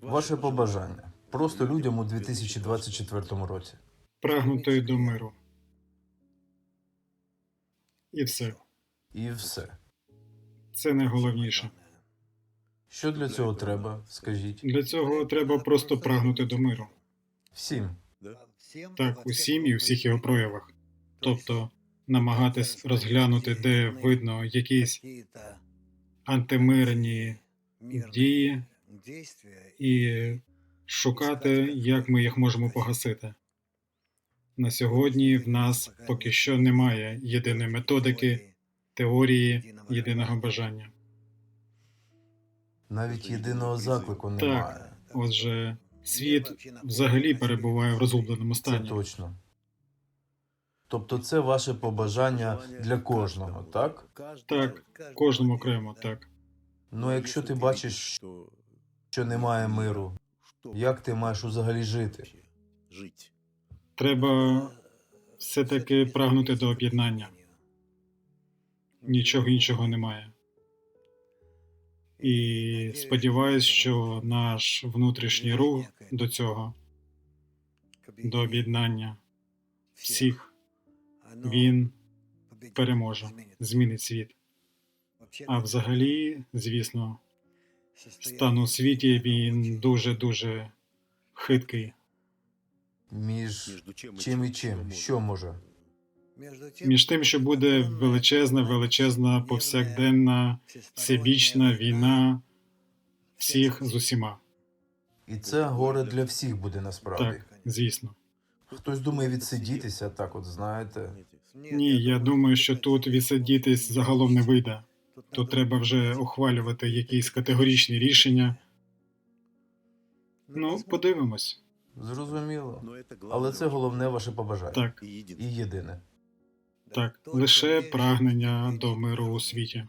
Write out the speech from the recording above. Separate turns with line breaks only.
Ваше побажання. Просто людям у 2024 році.
прагнути до миру. І все.
І все.
Це найголовніше.
Що для цього треба, скажіть?
Для цього треба просто прагнути до миру.
Всім.
Так, усім і у всіх його проявах. Тобто намагатись розглянути, де видно якісь антимирні дії і шукати, як ми їх можемо погасити. На сьогодні в нас поки що немає єдиної методики, теорії, єдиного бажання.
Навіть єдиного заклику немає.
Отже, світ взагалі перебуває в розгубленому
Це
стані.
точно. Тобто це ваше побажання для кожного, так?
Так, кожному окремо, так.
Ну, якщо ти бачиш, що немає миру, як ти маєш взагалі жити?
Треба все-таки прагнути до об'єднання. Нічого іншого немає. І сподіваюсь, що наш внутрішній рух до цього, до об'єднання всіх, він переможе, змінить світ. А взагалі, звісно, стан у світі він дуже дуже хиткий.
Між чим і чим? Що може?
Між тим, що буде величезна, величезна повсякденна всебічна війна всіх з усіма.
І це горе для всіх буде насправді.
Так, звісно.
Хтось думає відсидітися, так от знаєте.
Ні, я думаю, що тут відсидітись загалом не вийде. Тут треба вже ухвалювати якісь категорічні рішення. Ну, подивимось.
Зрозуміло. Але це головне ваше побажання.
Так,
І єдине.
так, лише прагнення до миру у світі.